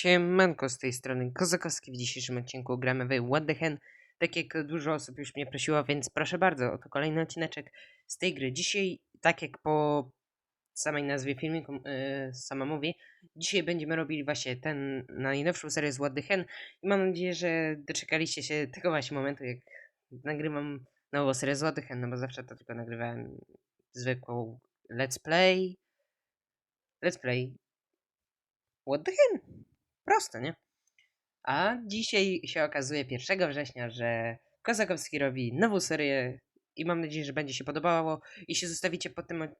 Siemanko z tej strony Kozakowski. W dzisiejszym odcinku gramy w What the Hen. Tak jak dużo osób już mnie prosiło, więc proszę bardzo, oto kolejny odcineczek z tej gry. Dzisiaj, tak jak po samej nazwie filmiku yy, sama mówi, dzisiaj będziemy robili właśnie ten najnowszą serię z What the Hen i mam nadzieję, że doczekaliście się tego właśnie momentu, jak nagrywam nową serię z What the Hen, no bo zawsze to tylko nagrywałem zwykłą let's play, let's play What the hen? Proste, nie? A dzisiaj się okazuje 1 września, że Kozakowski robi nową serię i mam nadzieję, że będzie się podobało. Jeśli zostawicie pod tym y-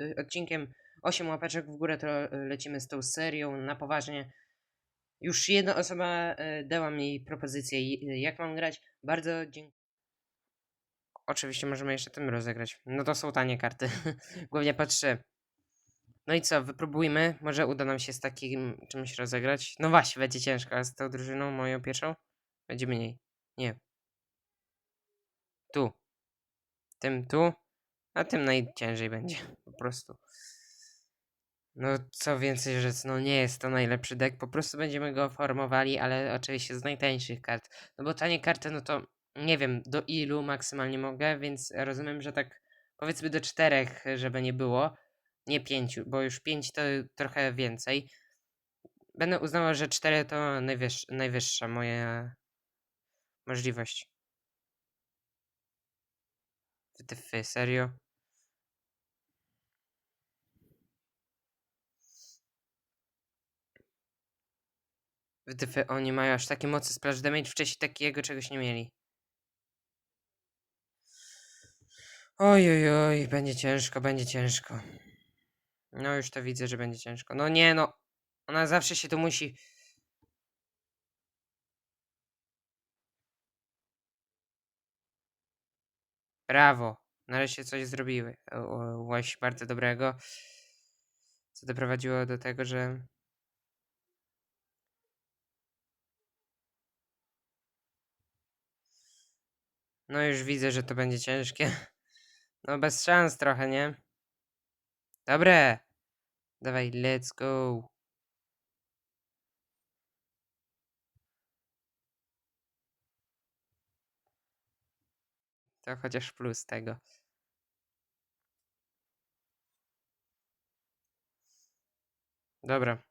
y- odcinkiem 8 łapeczek w górę, to lecimy z tą serią na poważnie. Już jedna osoba y, dała mi propozycję, jak mam grać. Bardzo dziękuję. Oczywiście możemy jeszcze tym rozegrać. No to są tanie karty. Głównie po trzy. No i co, wypróbujmy. Może uda nam się z takim czymś rozegrać. No właśnie, będzie ciężko, a z tą drużyną moją pierwszą będzie mniej. Nie. Tu. Tym tu. A tym najciężej będzie. Po prostu. No co więcej rzec, no nie jest to najlepszy deck, po prostu będziemy go formowali, ale oczywiście z najtańszych kart. No bo tanie karty, no to nie wiem do ilu maksymalnie mogę, więc rozumiem, że tak powiedzmy do czterech, żeby nie było. Nie pięciu, bo już pięć to trochę więcej. Będę uznawał, że cztery to najwyższa, najwyższa moja możliwość. Wytyfy, serio? Wytyfy, oni mają aż takie mocy splash damage, wcześniej takiego czegoś nie mieli. Oj, oj, oj, będzie ciężko, będzie ciężko. No już to widzę, że będzie ciężko. No nie, no. Ona zawsze się tu musi... Brawo. Nareszcie coś zrobiły. Łaś bardzo dobrego. Co doprowadziło do tego, że... No już widzę, że to będzie ciężkie. No bez szans trochę, nie? Dobre. Dawaj, let's go. To chociaż plus tego. Dobra.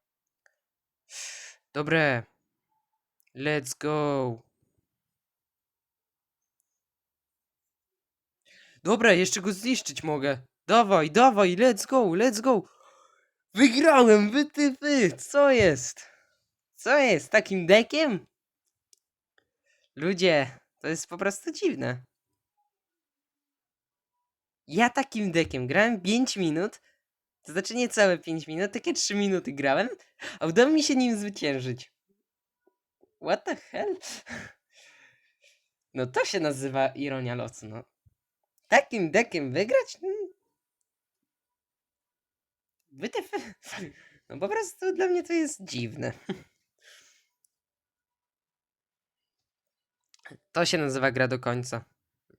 Dobre. Let's go. Dobra, jeszcze go zniszczyć mogę. Dawaj, dawaj, let's go, let's go. Wygrałem, wy ty wy, co jest? Co jest, takim dekiem? Ludzie, to jest po prostu dziwne. Ja takim dekiem grałem 5 minut, to znaczy nie całe 5 minut, takie 3 minuty grałem, a udało mi się nim zwyciężyć. What the hell? No to się nazywa ironia losu, no. Takim dekiem wygrać? Wytyf... No po prostu dla mnie to jest dziwne. To się nazywa gra do końca.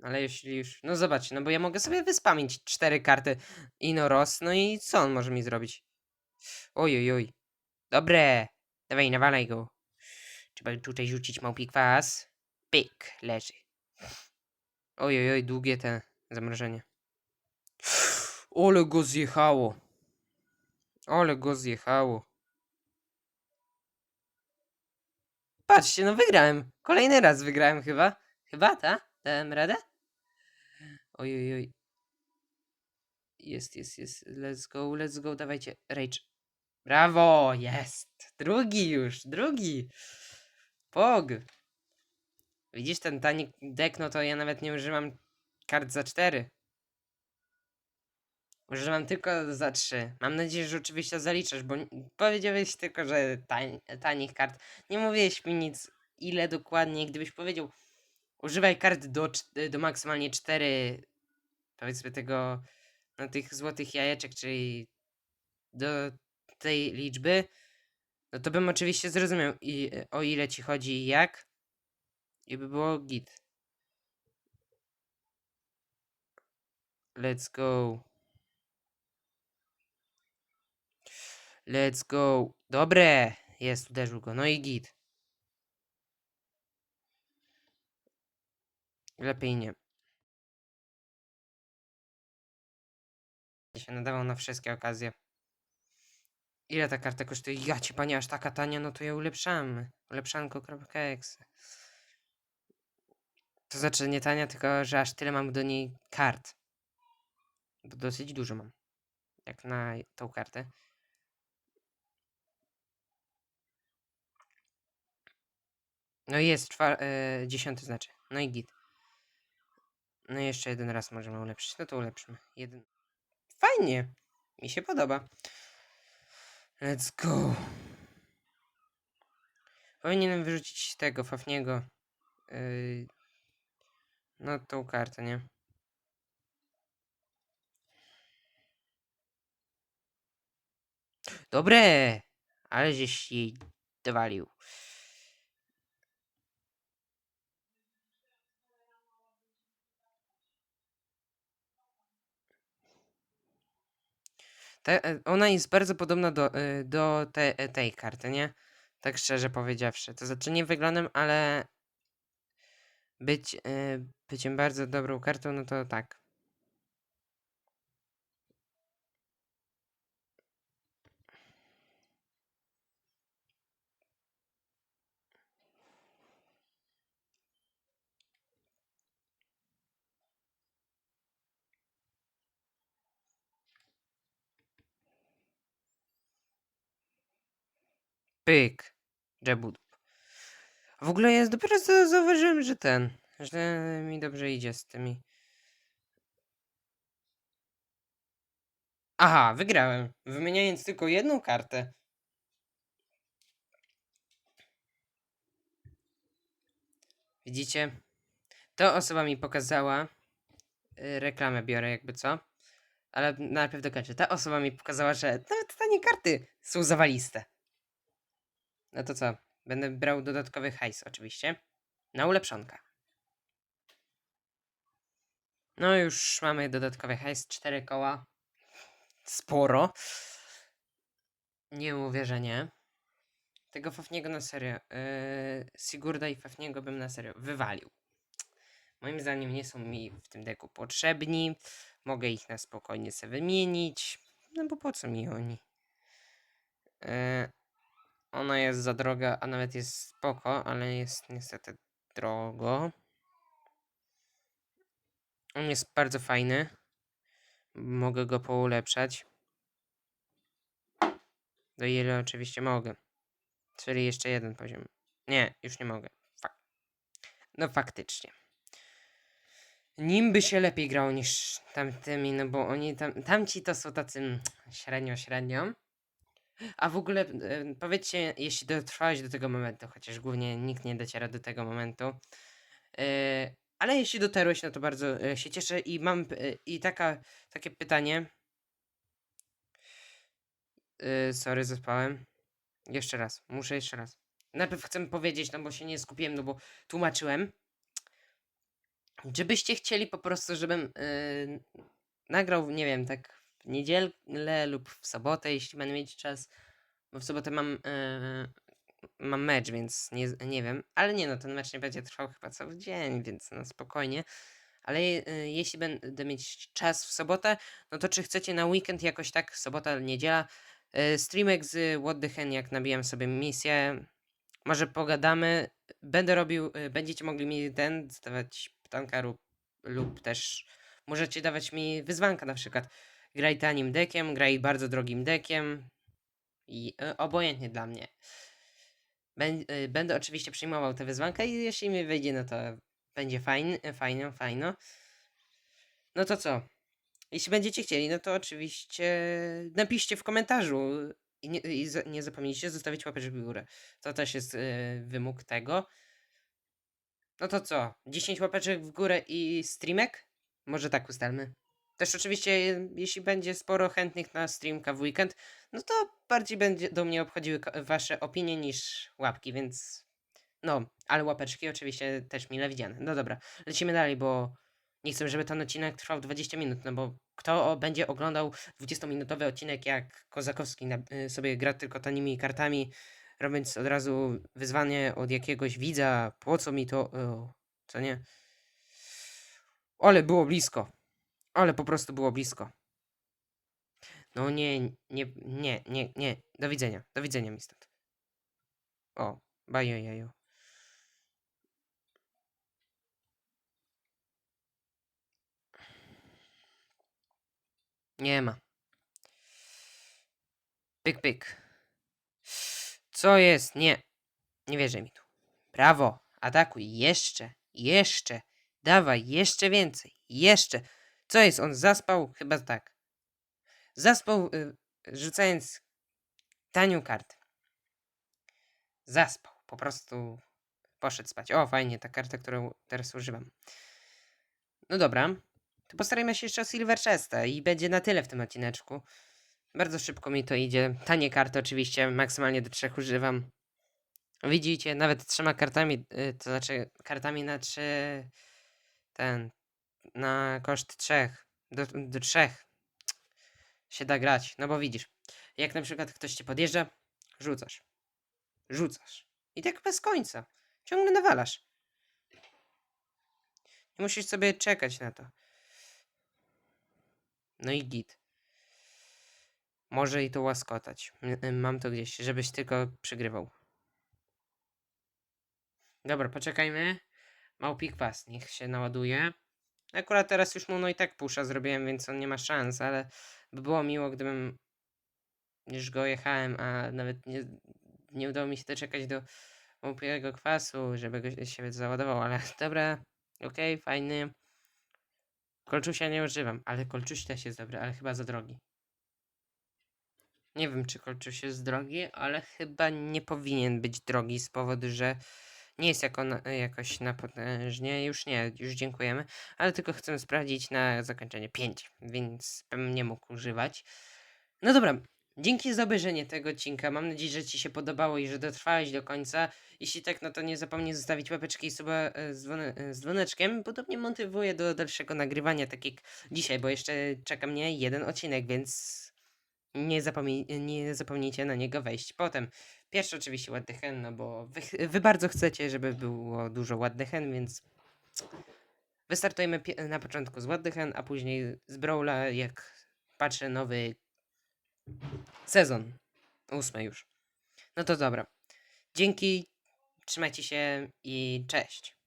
Ale jeśli już... No zobaczcie, no bo ja mogę sobie wyspamić cztery karty Inoros, no i co on może mi zrobić? Oj, oj. Dobre. Dawaj, nawalaj go. Trzeba tutaj rzucić małpi kwas. Pyk, leży. Oj, oj, oj, długie te zamrożenie. Ole go zjechało. Ole go zjechało. Patrzcie, no wygrałem. Kolejny raz wygrałem chyba. Chyba, ta? Dałem radę? Oj, oj, oj. Jest, jest, jest. Let's go, let's go. Dawajcie. Rage. Brawo, jest. Drugi już, drugi. Pog. Widzisz ten tani deck, no to ja nawet nie używam kart za cztery. Używam tylko za trzy. Mam nadzieję, że oczywiście zaliczasz, bo powiedziałeś tylko, że tań, tanich kart. Nie mówiłeś mi nic, ile dokładnie. Gdybyś powiedział, używaj kart do, do maksymalnie cztery, powiedzmy tego, no tych złotych jajeczek, czyli do tej liczby, no to bym oczywiście zrozumiał, i, o ile ci chodzi i jak. I by było git. Let's go. Let's go. Dobre. Jest, uderzył go. No i git. Lepiej nie. się nadawał na wszystkie okazje. Ile ta karta kosztuje? Ja ci panie, aż taka tania, no to ją ulepszamy. Ulepszanko.exe. To znaczy nie tania, tylko że aż tyle mam do niej kart. Bo dosyć dużo mam. Jak na tą kartę. No i jest czwar- e, dziesiąty znaczy. No i git. No i jeszcze jeden raz możemy ulepszyć. No to ulepszymy. Jeden. Fajnie. Mi się podoba. Let's go. Powinienem wyrzucić tego Fafniego. Yy, no tą kartę, nie? Dobre! Ale żeś jej dowalił. E, ona jest bardzo podobna do, y, do te, e, tej karty, nie? Tak szczerze powiedziawszy. To znaczy nie wyglądem, ale być, byciem bardzo dobrą kartą, no to tak. Pyk. Jebud. W ogóle jest dopiero za- zauważyłem, że ten, że mi dobrze idzie z tymi. Aha, wygrałem. Wymieniając tylko jedną kartę. Widzicie? To osoba mi pokazała. y, Reklamę biorę, jakby co. Ale najpierw dokończę. Ta osoba mi pokazała, że nawet tanie karty są zawaliste. No to co? Będę brał dodatkowy hajs, oczywiście. Na ulepszonka. No już mamy dodatkowy hajs, 4 koła. Sporo. Nie mówię, że nie. Tego Fafniego na serio. Yy, Sigurda i Fafniego bym na serio wywalił. Moim zdaniem nie są mi w tym deku potrzebni. Mogę ich na spokojnie sobie wymienić. No bo po co mi oni? Yy, ona jest za droga, a nawet jest spoko, ale jest niestety drogo. On jest bardzo fajny. Mogę go poulepszać. Do ile oczywiście mogę. Czyli jeszcze jeden poziom. Nie, już nie mogę. Fak. No faktycznie. Nim by się lepiej grało niż tamtymi, no bo oni tam, tamci to są tacy mm, średnio, średnio. A w ogóle powiedzcie, jeśli dotrwałeś do tego momentu, chociaż głównie nikt nie dociera do tego momentu. E, ale jeśli dotarłeś, no to bardzo e, się cieszę i mam e, i taka, takie pytanie. Sorry, zaspałem. Jeszcze raz, muszę jeszcze raz. Najpierw chcę powiedzieć, no bo się nie skupiłem, no bo tłumaczyłem. Czy byście chcieli po prostu, żebym nagrał, nie wiem, tak niedzielę lub w sobotę, jeśli będę mieć czas, bo w sobotę mam, yy, mam mecz, więc nie, nie wiem, ale nie no, ten mecz nie będzie trwał chyba cały dzień, więc no spokojnie. Ale yy, jeśli będę mieć czas w sobotę, no to czy chcecie na weekend jakoś tak, sobota, niedziela, yy, streamek z What the Hen, jak nabijam sobie misję, może pogadamy, będę robił, yy, będziecie mogli mi ten, zadawać pytanka lub, lub też możecie dawać mi wyzwanka na przykład. Graj tanim dekiem, graj bardzo drogim dekiem i y, obojętnie dla mnie. Y, Będę oczywiście przyjmował te wyzwanka i jeśli mi wyjdzie, no to będzie fajnie, fajno, fajno. No to co? Jeśli będziecie chcieli, no to oczywiście napiszcie w komentarzu i nie, i nie zapomnijcie zostawić łapeczek w górę. To też jest y, wymóg tego. No to co? 10 łapeczek w górę i streamek? Może tak ustalmy. Też oczywiście, je- jeśli będzie sporo chętnych na streamka w weekend, no to bardziej będzie do mnie obchodziły wasze opinie niż łapki, więc no, ale łapeczki oczywiście też mile widziane. No dobra, lecimy dalej, bo nie chcę, żeby ten odcinek trwał 20 minut, no bo kto będzie oglądał 20-minutowy odcinek, jak Kozakowski y, sobie gra tylko tanimi kartami, robiąc od razu wyzwanie od jakiegoś widza, po co mi to, co nie? Ale było blisko. Ale po prostu było blisko. No nie, nie, nie, nie, nie. Do widzenia. Do widzenia mi stąd. O, bajo jajo. Nie ma. Pyk, pyk. Co jest? Nie. Nie wierzę mi tu. Brawo. Atakuj. Jeszcze. Jeszcze. Dawaj. Jeszcze więcej. Jeszcze. Co jest? On zaspał? Chyba tak. Zaspał, y, rzucając tanią kartę. Zaspał. Po prostu poszedł spać. O, fajnie, ta karta, którą teraz używam. No dobra. To postarajmy się jeszcze o Silver Chesta i będzie na tyle w tym odcineczku. Bardzo szybko mi to idzie. Tanie karty oczywiście, maksymalnie do trzech używam. Widzicie, nawet trzema kartami, y, to znaczy kartami na trzy, ten, na koszt trzech, do, do trzech się da grać, no bo widzisz, jak na przykład ktoś ci podjeżdża, rzucasz, rzucasz i tak bez końca, ciągle nawalasz. Nie musisz sobie czekać na to. No i git. Może i to łaskotać. Y, Mam to gdzieś, żebyś tylko przegrywał. Dobra, poczekajmy. Małpi kwas, niech się naładuje. Akurat teraz już mu no i tak pusza zrobiłem, więc on nie ma szans, ale by było miło, gdybym już go jechałem, a nawet nie, nie udało mi się doczekać do małpiego kwasu, żeby go się załadował, ale dobra, okej, fajny. Kolczusia nie używam, ale kolczuś też jest dobry, ale chyba za drogi. Nie wiem, czy kolczuś jest drogi, ale chyba nie powinien być drogi z powodu, że nie jest jako na, jakoś na potężnie. Już nie, już dziękujemy, ale tylko chcę sprawdzić na zakończenie 5, więc bym nie mógł używać. No dobra, dzięki za obejrzenie tego odcinka. Mam nadzieję, że Ci się podobało i że dotrwałeś do końca. Jeśli tak, no to nie zapomnij zostawić łapeczki i suba e, z, dzwone, e, z dzwoneczkiem, mnie motywuje do dalszego nagrywania, tak jak dzisiaj, bo jeszcze czeka mnie jeden odcinek, więc nie, zapomnij, nie zapomnijcie na niego wejść. Potem pierwszy oczywiście ładny hen, no bo wy, wy bardzo chcecie, żeby było dużo ładnych hen, więc wystartujemy na początku z ładnych hen, a później z Brawla, jak patrzę nowy sezon. Ósmy już. No to dobra. Dzięki, trzymajcie się i cześć.